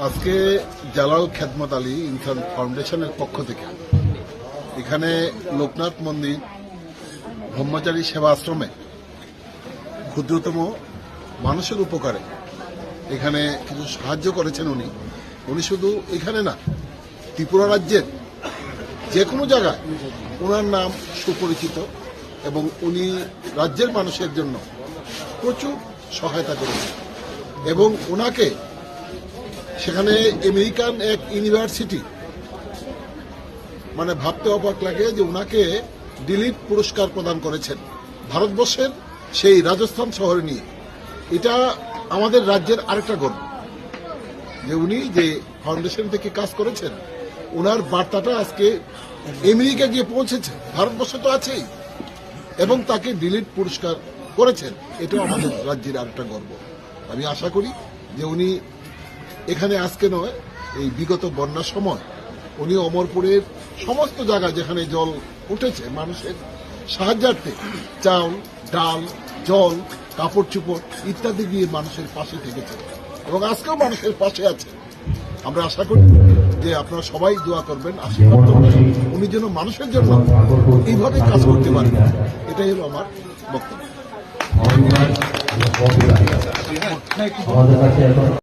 আজকে জালাল খেদমত আলী ইনসান ফাউন্ডেশনের পক্ষ থেকে এখানে লোকনাথ মন্দির ব্রহ্মচারী সেবা আশ্রমে ক্ষুদ্রতম মানুষের উপকারে এখানে কিছু সাহায্য করেছেন উনি। উনি শুধু এখানে না, ত্রিপুরা রাজ্যের যে কোনো জায়গায় ওনার নাম সুপরিচিত এবং উনি রাজ্যের মানুষের জন্য প্রচুর সহায়তা করেছেন। এবং ওনাকে সেখানে আমেরিকান এক ইউনিভার্সিটি মানে ভাবতে অবাক লাগে যে ওনাকে ডিলিট পুরস্কার প্রদান করেছেন। ভারতবর্ষের সেই রাজস্থান শহরে নিয়ে। এটা আমাদের রাজ্যের আরেকটা গর্ব, যে উনি যে ফাউন্ডেশন থেকে কাজ করেছেন ওনার বার্তাটা আজকে আমেরিকা গিয়ে পৌঁছেছে। ভারতবর্ষে তো আছেই। এবং তাকে ডিলিট পুরস্কার করেছেন। এটাও আমাদের রাজ্যের আরেকটা গর্ব। আমি আশা করি যে উনি এখানে আজকে নয় এই বিগত বন্যার সময় উনি অমরপুরের সমস্ত জায়গা যেখানে জল উঠেছে মানুষের সাহায্যার্থে চাউল ডাল জল কাপড় চোপড় ইত্যাদি দিয়ে মানুষের পাশে থেকেছে এবং আজকেও মানুষের পাশে আছে আমরা আশা করি যে আপনারা সবাই দোয়া করবেন আশীর্বাদ করবেন উনি যেন মানুষের জন্য এইভাবে কাজ করতে পারেন এটাই হলো আমার বক্তব্য